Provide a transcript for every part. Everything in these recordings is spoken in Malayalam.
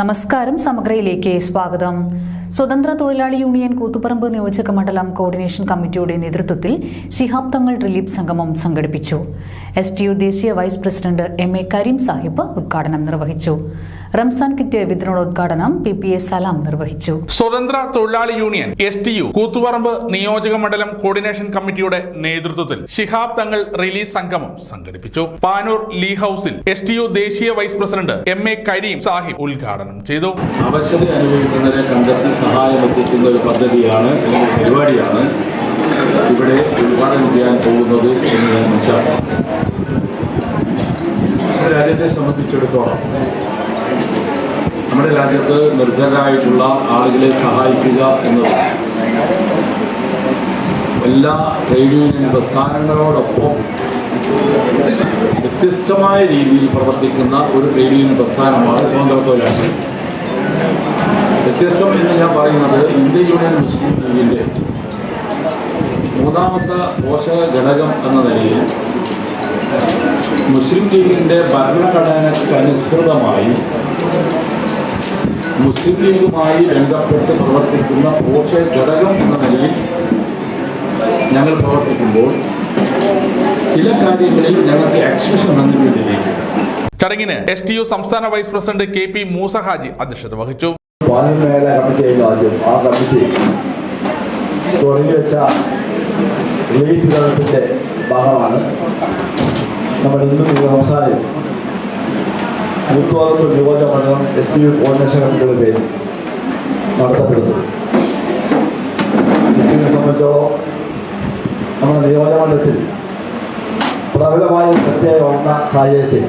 നമസ്കാരം സമഗ്രയിലേക്ക് സ്വാഗതം. സ്വതന്ത്ര തൊഴിലാളി യൂണിയൻ കൂത്തുപറമ്പ് നിയോജക മണ്ഡലം കോർഡിനേഷൻ കമ്മിറ്റിയുടെ നേതൃത്വത്തിൽ ശിഹാബ് തങ്ങൾ റിലീഫ് സംഗമം സംഘടിപ്പിച്ചു. എസ് ടി യു ദേശീയ vice president M A Karim Sahib ഉദ്ഘാടനം നിർവഹിച്ചു. റംസാൻ കിറ്റ് വിതരണോദ്ഘാടനം പി പി എ സലാം നിർവഹിച്ചു. സ്വതന്ത്ര തൊഴിലാളി union S T U Koothuparamba നിയോജക മണ്ഡലം കോർഡിനേഷൻ കമ്മിറ്റിയുടെ നേതൃത്വത്തിൽ ശിഹാബ് തങ്ങൾ റിലീസ് സംഗമം സംഘടിപ്പിച്ചു. പാനൂർ ലീ ഹൌസിൽ എസ് ടി യു ദേശീയ vice president M A Karim Sahib ഉദ്ഘാടനം ചെയ്തു. അവശത അനുഭവിക്കുന്നവരെ കണ്ടെത്തി സഹായം എത്തിക്കുന്ന ഒരു പദ്ധതിയാണ് പരിപാടിയാണ് ഇവിടെ ഉദ്ഘാടനം ചെയ്യാൻ പോകുന്നത് എന്ന് ഞാൻ മനസ്സിലാക്കാം രാജ്യത്തെ സംബന്ധിച്ചിടത്തോളം നമ്മുടെ രാജ്യത്ത് നിർദ്ധരായിട്ടുള്ള ആളുകളെ സഹായിക്കുക എന്നത് എല്ലാ ട്രേഡ് യൂണിയൻ പ്രസ്ഥാനങ്ങളോടൊപ്പം വ്യത്യസ്തമായ രീതിയിൽ പ്രവർത്തിക്കുന്ന ഒരു ട്രേഡ് യൂണിയൻ പ്രസ്ഥാനമാണ് സ്വതന്ത്ര തൊഴിലാളി. വ്യത്യസ്തം എന്ന് ഞാൻ പറയുന്നത് ഇന്ത്യൻ യൂണിയൻ മുസ്ലിം ലീഗിന്റെ മൂന്നാമത്തെ പോഷക ഘടകം എന്ന നിലയിൽ മുസ്ലിം ലീഗിന്റെ ഭരണഘടനയ്ക്കനുസൃതമായി മുസ്ലിം ലീഗുമായി ബന്ധപ്പെട്ട് പ്രവർത്തിക്കുന്ന പോഷക ഘടകം എന്ന നിലയിൽ ഞങ്ങൾ പ്രവർത്തിക്കുമ്പോൾ ചില കാര്യങ്ങളിൽ ഞങ്ങൾക്ക് എക്സ്പ്രഷൻ വന്നിട്ടിലേക്ക് ചടങ്ങിന് എസ് ടി യു സംസ്ഥാന vice president K P Moosa Haji അധ്യക്ഷത വഹിച്ചു. കമ്മിറ്റിയായിരുന്നു ആദ്യം. ആ കമ്മിറ്റി തുടങ്ങി വെച്ച റിലീഫ് ഗവൺമെന്റിന്റെ ഭാഗമാണ്. നമ്മൾ ഇന്നും ഈ നിയോജക മണ്ഡലം എസ് ടി കോർഡിനേഷൻ കമ്മിറ്റിയുടെ നടത്തപ്പെടുന്നത് ഡിസ്ട്രിക്റ്റിനെ സംബന്ധിച്ചോളം നമ്മുടെ നിയോജക മണ്ഡലത്തിൽ പ്രബലമായ പ്രത്യേക വന്ന സാഹചര്യത്തിൽ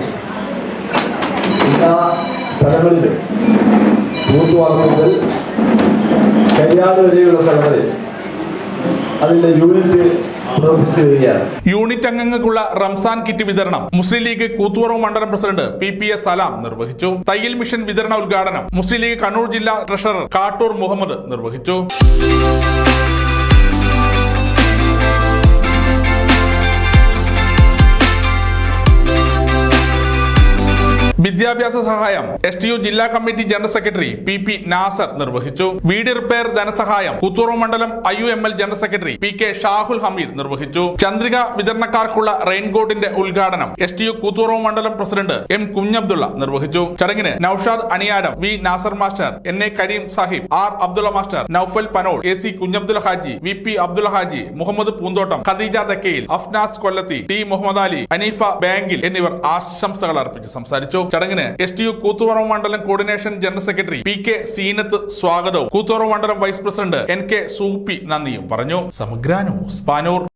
എല്ലാ സ്ഥലങ്ങളിലും തൂത്തുവാർപ്പ് മുതൽ കയ്യാട് വരെയുള്ള സ്ഥലങ്ങളിൽ അതിന്റെ യൂണിറ്റ് യൂണിറ്റ് അംഗങ്ങൾക്കുള്ള റംസാൻ കിറ്റ് വിതരണം. മുസ്ലിം ലീഗ് കൂത്തുപറമ്പ് മണ്ഡലം president P P S Salam നിർവഹിച്ചു. തയ്യൽ മിഷൻ വിതരണ ഉദ്ഘാടനം മുസ്ലിം ലീഗ് കണ്ണൂർ ജില്ലാ ട്രഷറർ കാട്ടൂർ മുഹമ്മദ് നിർവഹിച്ചു. വിദ്യാഭ്യാസ സഹായം. എസ് ടി യു ജില്ലാ committee general secretary P P Nasar നിർവഹിച്ചു. വീട് റിപ്പയർ ധനസഹായം പുത്തൂറു മണ്ഡലം I U M L general secretary P K Shahul Hameed നിർവഹിച്ചു. ചന്ദ്രിക വിതരണക്കാർക്കുള്ള റെയിൻകോട്ടിന്റെ ഉദ്ഘാടനം എസ് ടി യു കൂത്തുറവ് മണ്ഡലം പ്രസിഡന്റ് എം കുഞ്ഞബ്ദുള്ള നിർവഹിച്ചു. ചടങ്ങിന് Naushad Aniyaram V Nasar master N A Karim Sahib R Abdulla master Naufal Panol A C Kunhabdul Haji V P Abdul Haji Muhammad Poonthottam Khadeeja Thekkayil Afnas Kollathi T Muhammad Ali Aneefa ബാങ്കിൽ എന്നിവർ ആശംസകൾ അർപ്പിച്ച് സംസാരിച്ചു. ചടങ്ങിന് എസ് ടി യു കൂത്തുപറമ്പ് മണ്ഡലം coordination general secretary P K Seenath സ്വാഗതവും. കൂത്തുപറമ്പ് മണ്ഡലം vice president N K Soopi നന്ദിയും പറഞ്ഞു. സമഗ്ര ന്യൂസ് പാനൂർ.